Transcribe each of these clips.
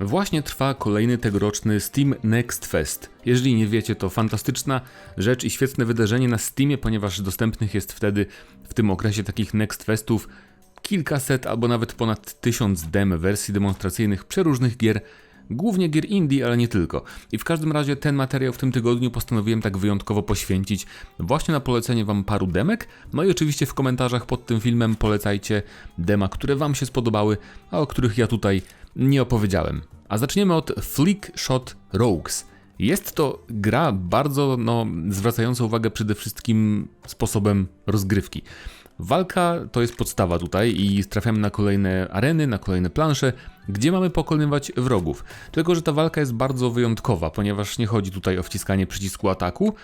Właśnie trwa kolejny tegoroczny Steam Next Fest. Jeżeli nie wiecie, to fantastyczna rzecz i świetne wydarzenie na Steamie, ponieważ dostępnych jest wtedy w tym okresie takich Next Festów kilkaset albo nawet ponad tysiąc dem wersji demonstracyjnych przeróżnych gier, głównie gier indie, ale nie tylko. I w każdym razie ten materiał w tym tygodniu postanowiłem tak wyjątkowo poświęcić właśnie na polecenie wam paru demek. No i oczywiście w komentarzach pod tym filmem polecajcie dema, które wam się spodobały, a o których ja tutaj nie opowiedziałem. A zaczniemy od Flick Shot Rogues. Jest to gra bardzo no, zwracająca uwagę przede wszystkim sposobem rozgrywki. Walka to jest podstawa tutaj i trafiamy na kolejne areny, na kolejne plansze, gdzie mamy pokonywać wrogów. Tylko, że ta walka jest bardzo wyjątkowa, ponieważ nie chodzi tutaj o wciskanie przycisku ataku,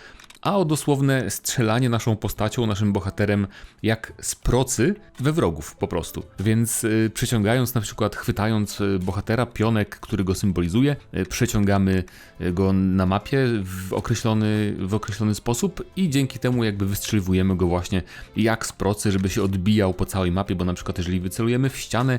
a o dosłowne strzelanie naszą postacią, naszym bohaterem, jak z procy we wrogów po prostu. Więc y, przeciągając na przykład, chwytając y, bohatera, pionek, który go symbolizuje, y, przeciągamy y, go na mapie w określony, w określony sposób i dzięki temu jakby wystrzeliwujemy go właśnie jak z procy, żeby się odbijał po całej mapie, bo na przykład jeżeli wycelujemy w ścianę,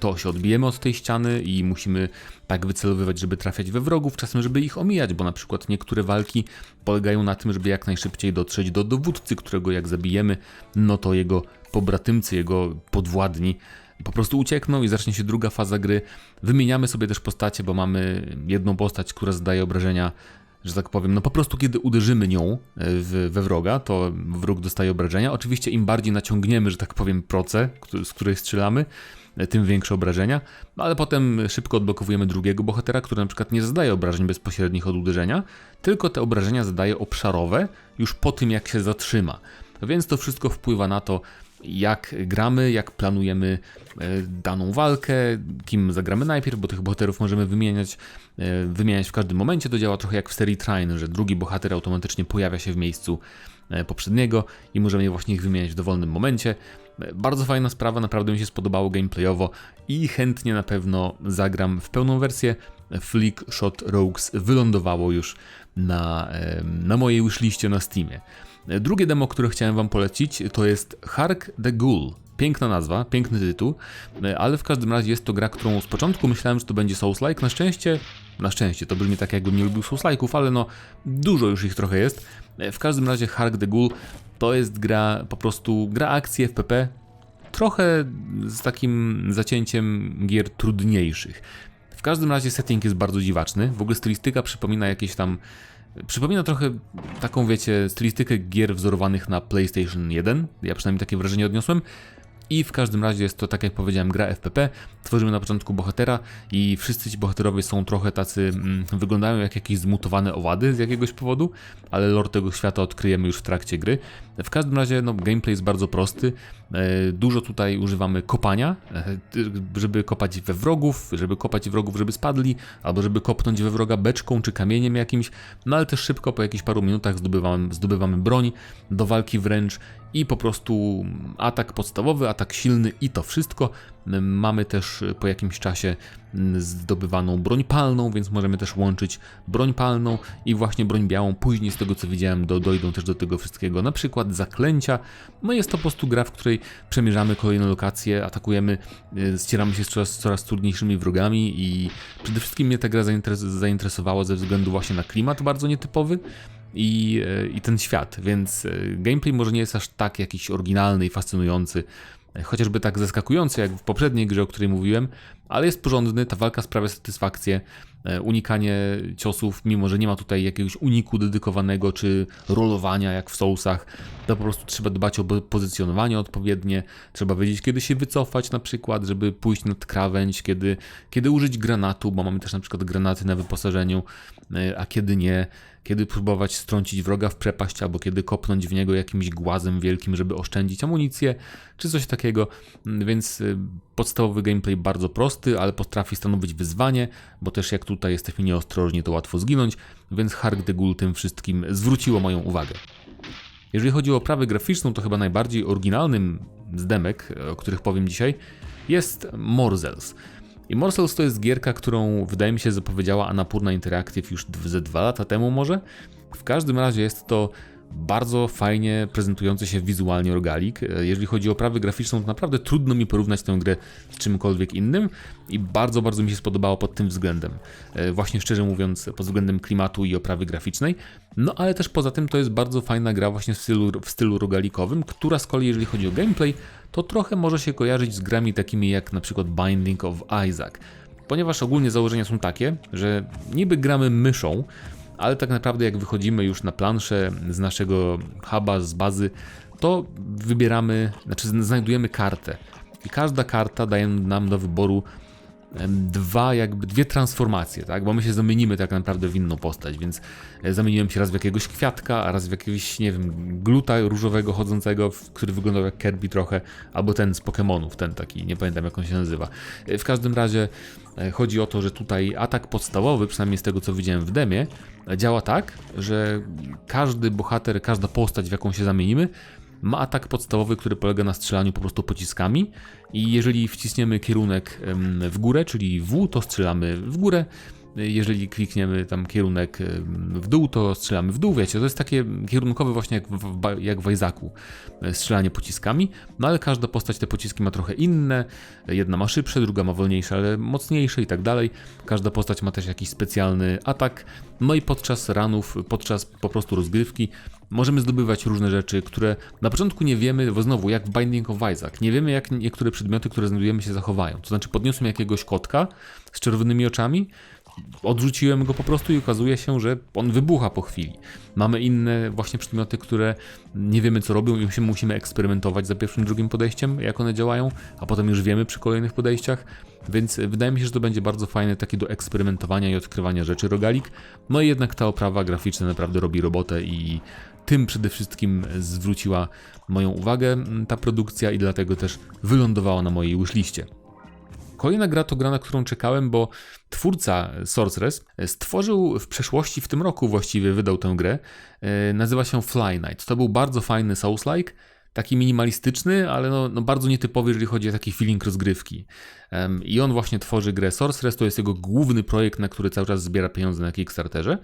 to się odbijemy od tej ściany i musimy tak wycelowywać, żeby trafiać we wrogów, czasem żeby ich omijać, bo na przykład niektóre walki polegają na tym, żeby jak najszybciej dotrzeć do dowódcy, którego jak zabijemy, no to jego pobratymcy, jego podwładni po prostu uciekną i zacznie się druga faza gry. Wymieniamy sobie też postacie, bo mamy jedną postać, która zadaje obrażenia że tak powiem, no po prostu kiedy uderzymy nią e, w, we wroga, to wróg dostaje obrażenia. Oczywiście im bardziej naciągniemy, że tak powiem, proce, z której strzelamy, tym większe obrażenia, ale potem szybko odblokowujemy drugiego bohatera, który na przykład nie zadaje obrażeń bezpośrednich od uderzenia, tylko te obrażenia zadaje obszarowe już po tym, jak się zatrzyma. Więc to wszystko wpływa na to, jak gramy, jak planujemy e, daną walkę, kim zagramy najpierw, bo tych bohaterów możemy wymieniać, e, wymieniać w każdym momencie. To działa trochę jak w serii Trine, że drugi bohater automatycznie pojawia się w miejscu e, poprzedniego i możemy właśnie ich wymieniać w dowolnym momencie. Bardzo fajna sprawa, naprawdę mi się spodobało gameplayowo i chętnie na pewno zagram w pełną wersję. Flick Shot Rogues wylądowało już na, na mojej wishliście na Steamie. Drugie demo, które chciałem Wam polecić, to jest Hark the Ghoul. Piękna nazwa, piękny tytuł, ale w każdym razie jest to gra, którą z początku myślałem, że to będzie Souls-like. Na szczęście, na szczęście, to brzmi tak jakbym nie lubił Souls-like'ów, ale no dużo już ich trochę jest. W każdym razie Hark the Ghoul to jest gra, po prostu gra akcji FPP, trochę z takim zacięciem gier trudniejszych. W każdym razie setting jest bardzo dziwaczny, w ogóle stylistyka przypomina jakieś tam Przypomina trochę taką, wiecie, stylistykę gier wzorowanych na PlayStation 1. Ja przynajmniej takie wrażenie odniosłem. I w każdym razie jest to, tak jak powiedziałem, gra FPP. Tworzymy na początku bohatera i wszyscy ci bohaterowie są trochę tacy, mm, wyglądają jak jakieś zmutowane owady z jakiegoś powodu, ale lore tego świata odkryjemy już w trakcie gry. W każdym razie, no, gameplay jest bardzo prosty. E, dużo tutaj używamy kopania, e, żeby kopać we wrogów, żeby kopać wrogów, żeby spadli, albo żeby kopnąć we wroga beczką czy kamieniem jakimś, no ale też szybko, po jakichś paru minutach zdobywamy, zdobywamy broń do walki wręcz i po prostu atak podstawowy, atak silny i to wszystko. Mamy też po jakimś czasie zdobywaną broń palną, więc możemy też łączyć broń palną i właśnie broń białą. Później z tego co widziałem do, dojdą też do tego wszystkiego, na przykład zaklęcia. No jest to po prostu gra, w której przemierzamy kolejne lokacje, atakujemy, e, ścieramy się z coraz, coraz trudniejszymi wrogami i przede wszystkim mnie ta gra zainteresowała ze względu właśnie na klimat bardzo nietypowy i, e, i ten świat, więc e, gameplay może nie jest aż tak jakiś oryginalny i fascynujący, chociażby tak zaskakujący jak w poprzedniej grze, o której mówiłem, ale jest porządny, ta walka sprawia satysfakcję, e, unikanie ciosów, mimo że nie ma tutaj jakiegoś uniku dedykowanego czy rolowania jak w Soulsach, to po prostu trzeba dbać o pozycjonowanie odpowiednie, trzeba wiedzieć kiedy się wycofać na przykład, żeby pójść nad krawędź, kiedy, kiedy użyć granatu, bo mamy też na przykład granaty na wyposażeniu, a kiedy nie, kiedy próbować strącić wroga w przepaść, albo kiedy kopnąć w niego jakimś głazem wielkim, żeby oszczędzić amunicję, czy coś takiego. Mm, więc y, podstawowy gameplay bardzo prosty, ale potrafi stanowić wyzwanie, bo też jak tutaj jesteśmy nieostrożni, to łatwo zginąć, więc Hark the Ghoul tym wszystkim zwróciło moją uwagę. Jeżeli chodzi o oprawę graficzną, to chyba najbardziej oryginalnym z demek, o których powiem dzisiaj, jest Morzels. Immortals to jest gierka, którą wydaje mi się zapowiedziała Anapurna Interactive już ze dwa lata temu może. W każdym razie jest to bardzo fajnie prezentujący się wizualnie rogalik. E, Jeżeli chodzi o oprawę graficzną, to naprawdę trudno mi porównać tę grę z czymkolwiek innym i bardzo, bardzo mi się spodobało pod tym względem. E, Właśnie szczerze mówiąc, pod względem klimatu i oprawy graficznej. No ale też poza tym to jest bardzo fajna gra właśnie w stylu, w stylu rogalikowym, która z kolei jeżeli chodzi o gameplay, to trochę może się kojarzyć z grami takimi jak na przykład Binding of Isaac. Ponieważ ogólnie założenia są takie, że niby gramy myszą, ale tak naprawdę jak wychodzimy już na planszę z naszego huba, z bazy, to wybieramy, znaczy znajdujemy kartę. I każda karta daje nam do wyboru dwa, jakby dwie transformacje, tak? Bo my się zamienimy tak naprawdę w inną postać, więc e, zamieniłem się raz w jakiegoś kwiatka, a raz w jakiegoś, nie wiem, gluta różowego chodzącego, który wyglądał jak Kirby trochę, albo ten z Pokémonów, ten taki, nie pamiętam jak on się nazywa. E, W każdym razie e, chodzi o to, że tutaj atak podstawowy, przynajmniej z tego co widziałem w demie, działa tak, że każdy bohater, każda postać, w jaką się zamienimy, ma atak podstawowy, który polega na strzelaniu po prostu pociskami i jeżeli wcisniemy kierunek w górę, czyli W, to strzelamy w górę. Jeżeli klikniemy tam kierunek em, w dół, to strzelamy w dół, wiecie, to jest takie kierunkowe właśnie jak w, jak w e, strzelanie pociskami, no ale każda postać te pociski ma trochę inne, jedna ma szybsze, druga ma wolniejsze, ale mocniejsze i tak dalej. Każda postać ma też jakiś specjalny atak, no i podczas ranów, podczas po prostu rozgrywki możemy zdobywać różne rzeczy, które na początku nie wiemy, bo znowu jak w Binding of Isaac, nie wiemy jak niektóre przedmioty, które znajdujemy się zachowają. To znaczy podniosłem jakiegoś kotka z czerwonymi oczami, odrzuciłem go po prostu i okazuje się, że on wybucha po chwili. Mamy inne właśnie przedmioty, które nie wiemy co robią i musimy eksperymentować za pierwszym, drugim podejściem, jak one działają, a potem już wiemy przy kolejnych podejściach. Więc wydaje mi się, że to będzie bardzo fajne takie do eksperymentowania i odkrywania rzeczy rogalik. No i jednak ta oprawa graficzna naprawdę robi robotę i tym przede wszystkim zwróciła moją uwagę mm, ta produkcja i dlatego też wylądowała na mojej wishliście. Kolejna gra to gra, na którą czekałem, bo twórca Sorceress stworzył w przeszłości, w tym roku właściwie wydał tę grę. E, Nazywa się Fly Night. To był bardzo fajny Souls-like, taki minimalistyczny, ale no, no bardzo nietypowy, jeżeli chodzi o taki feeling rozgrywki. I on właśnie tworzy grę Sorceress, to jest jego główny projekt, na który cały czas zbiera pieniądze na Kickstarterze.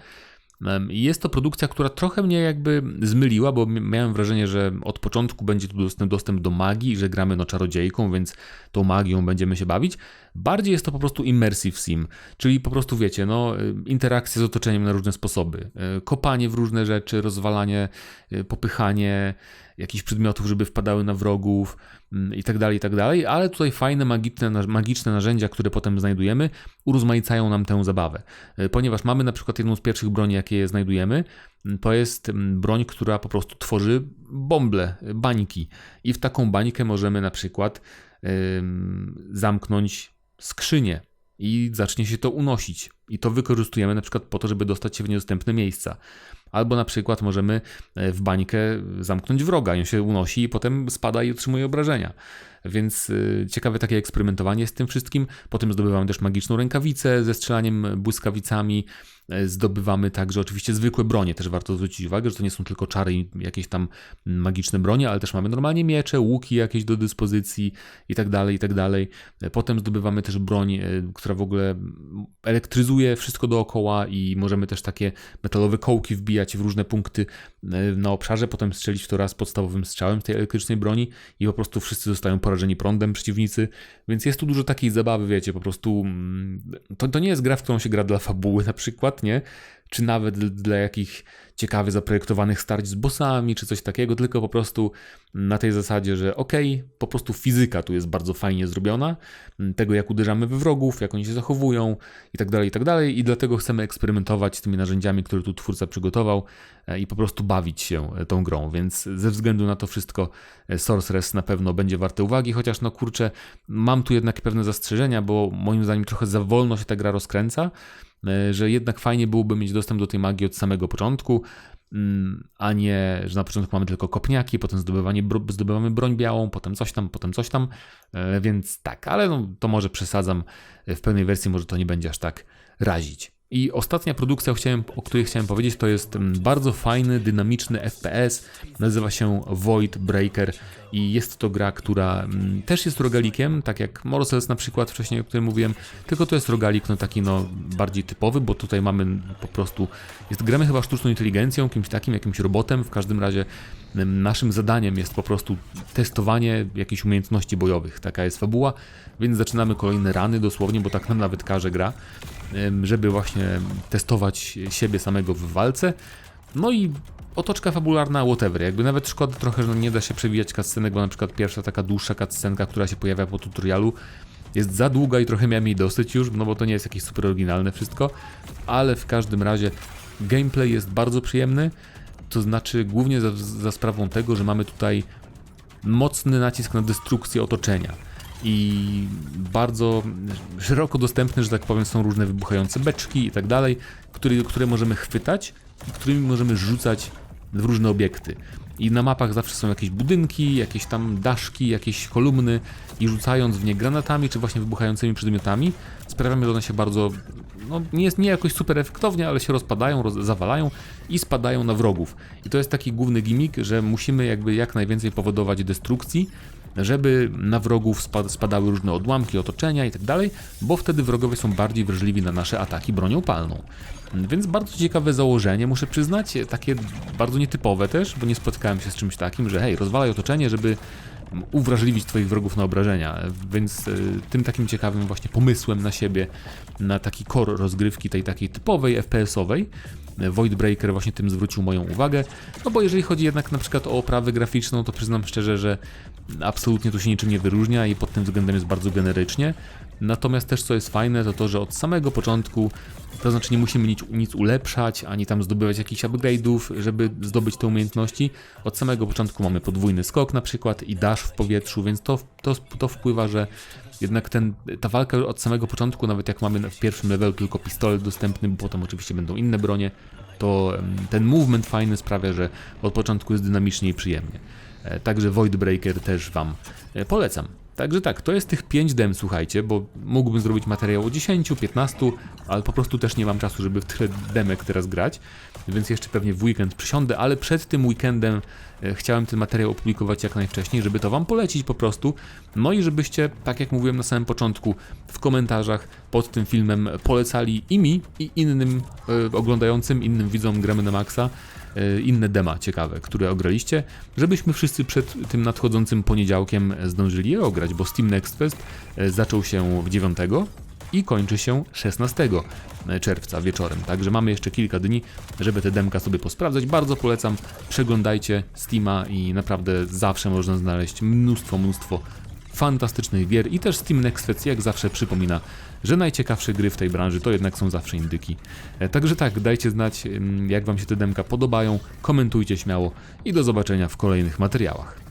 Jest to produkcja, która trochę mnie jakby zmyliła, bo mi- miałem wrażenie, że od początku będzie tu dostęp, dostęp do magii, że gramy no czarodziejką, więc tą magią będziemy się bawić. Bardziej jest to po prostu immersive sim, czyli po prostu wiecie, no y, interakcja z otoczeniem na różne sposoby. Y, Kopanie w różne rzeczy, rozwalanie, y, popychanie jakichś przedmiotów, żeby wpadały na wrogów mm, i tak dalej, i tak dalej, ale tutaj fajne magiczne, magiczne narzędzia, które potem znajdujemy, urozmaicają nam tę zabawę. Ponieważ mamy na przykład jedną z pierwszych broni, jakie znajdujemy, mm, to jest mm, broń, która po prostu tworzy bąble, bańki. I w taką bańkę możemy na przykład zamknąć skrzynię i zacznie się to unosić. I to wykorzystujemy na przykład po to, żeby dostać się w niedostępne miejsca. Albo na przykład możemy e, w bańkę zamknąć wroga, on się unosi i potem spada i otrzymuje obrażenia. Więc y, ciekawe takie eksperymentowanie z tym wszystkim. Potem zdobywamy też magiczną rękawicę ze strzelaniem błyskawicami. E, Zdobywamy także oczywiście zwykłe bronie. Też warto zwrócić uwagę, że to nie są tylko czary i jakieś tam magiczne bronie, ale też mamy normalnie miecze, łuki jakieś do dyspozycji i tak dalej, i tak dalej. E, Potem zdobywamy też broń, e, która w ogóle elektryzuje wszystko dookoła i możemy też takie metalowe kołki wbijać w różne punkty na obszarze, potem strzelić w to raz podstawowym strzałem tej elektrycznej broni i po prostu wszyscy zostają porażeni prądem przeciwnicy, więc jest tu dużo takiej zabawy, wiecie, po prostu mm, to, to nie jest gra, w którą się gra dla fabuły na przykład, nie? Czy nawet dla jakichś ciekawie zaprojektowanych starć z bossami, czy coś takiego, tylko po prostu na tej zasadzie, że okej, po prostu fizyka tu jest bardzo fajnie zrobiona, tego jak uderzamy we wrogów, jak oni się zachowują i tak dalej, i tak dalej i dlatego chcemy eksperymentować z tymi narzędziami, które tu twórca przygotował e, i po prostu bawić się e, tą grą, więc ze względu na to wszystko e, Sorceress na pewno będzie warte uwagi, chociaż no kurczę, mam tu jednak pewne zastrzeżenia, bo moim zdaniem trochę za wolno się ta gra rozkręca, że jednak fajnie byłoby mieć dostęp do tej magii od samego początku, mm, a nie, że na początku mamy tylko kopniaki, potem zdobywanie, zdobywamy broń białą, potem coś tam, potem coś tam, e, więc tak, ale no, to może przesadzam, e, w pełnej wersji może to nie będzie aż tak razić. I ostatnia produkcja, o, której chciałem powiedzieć, to jest mm, bardzo fajny, dynamiczny FPS. Nazywa się Void Breaker i jest to gra, która mm, też jest rogalikiem, tak jak Morsels na przykład wcześniej, o którym mówiłem, tylko to jest rogalik no taki no bardziej typowy, bo tutaj mamy po prostu, jest, gramy chyba sztuczną inteligencją, kimś takim, jakimś robotem, w każdym razie mm, naszym zadaniem jest po prostu testowanie jakichś umiejętności bojowych, taka jest fabuła, więc zaczynamy kolejne rany dosłownie, bo tak nam nawet każe gra, żeby właśnie testować siebie samego w walce, no i otoczka fabularna, whatever. Jakby nawet szkoda trochę, że nie da się przewijać cutscenek, bo na przykład pierwsza taka dłuższa cutscenka, która się pojawia po tutorialu, jest za długa i trochę miałem jej dosyć już, no bo to nie jest jakieś super oryginalne wszystko, ale w każdym razie gameplay jest bardzo przyjemny, to znaczy głównie za, za sprawą tego, że mamy tutaj mocny nacisk na destrukcję otoczenia i bardzo szeroko dostępne, że tak powiem, są różne wybuchające beczki i tak dalej, które, możemy chwytać i którymi możemy rzucać w różne obiekty. I na mapach zawsze są jakieś budynki, jakieś tam daszki, jakieś kolumny i rzucając w nie granatami czy właśnie wybuchającymi przedmiotami sprawiamy, że one się bardzo, no nie jest nie jakoś super efektownie, ale się rozpadają, roz, zawalają i spadają na wrogów. I to jest taki główny gimmick, że musimy jakby jak najwięcej powodować destrukcji, żeby na wrogów spad spadały różne odłamki otoczenia i tak bo wtedy wrogowie są bardziej wrażliwi na nasze ataki bronią palną. Więc bardzo ciekawe założenie, muszę przyznać, takie bardzo nietypowe też, bo nie spotkałem się z czymś takim, że hej, rozwalaj otoczenie, żeby uwrażliwić twoich wrogów na obrażenia, więc y, tym takim ciekawym właśnie pomysłem na siebie, na taki core rozgrywki tej takiej typowej FPS-owej, Void Breaker właśnie tym zwrócił moją uwagę, no bo jeżeli chodzi jednak na przykład o oprawę graficzną, to przyznam szczerze, że absolutnie tu się niczym nie wyróżnia i pod tym względem jest bardzo generycznie. Natomiast też co jest fajne, to to, że od samego początku, to znaczy nie musimy nic, nic ulepszać, ani tam zdobywać jakichś upgrade'ów, żeby zdobyć te umiejętności. Od samego początku mamy podwójny skok na przykład i dash w powietrzu, więc to, to, to wpływa, że jednak ten, ta walka od samego początku, nawet jak mamy w pierwszym levelu tylko pistolet dostępny, bo potem oczywiście będą inne bronie, to ten movement fajny sprawia, że od początku jest dynamicznie i przyjemnie. E, Także Void Breaker też Wam e, polecam. Także tak, to jest tych 5 dem, słuchajcie, bo mógłbym zrobić materiał o 10, 15, ale po prostu też nie mam czasu, żeby w tyle demek teraz grać, więc jeszcze pewnie w weekend przysiądę, ale przed tym weekendem e, chciałem ten materiał opublikować jak najwcześniej, żeby to Wam polecić po prostu, no i żebyście, tak jak mówiłem na samym początku, w komentarzach pod tym filmem polecali i mi, i innym oglądającym, innym widzom Gramy na Maxa, inne dema ciekawe, które ograliście, żebyśmy wszyscy przed tym nadchodzącym poniedziałkiem zdążyli je ograć, bo Steam Next Fest e, zaczął się w 9 i kończy się 16 czerwca wieczorem. Także mamy jeszcze kilka dni, żeby te demka sobie posprawdzać. Bardzo polecam, przeglądajcie Steama i naprawdę zawsze można znaleźć mnóstwo, mnóstwo fantastycznych gier i też Steam Next Fest jak zawsze przypomina, że najciekawsze gry w tej branży to jednak są zawsze indyki. E, Także tak, dajcie znać jak wam się te demka podobają, komentujcie śmiało i do zobaczenia w kolejnych materiałach.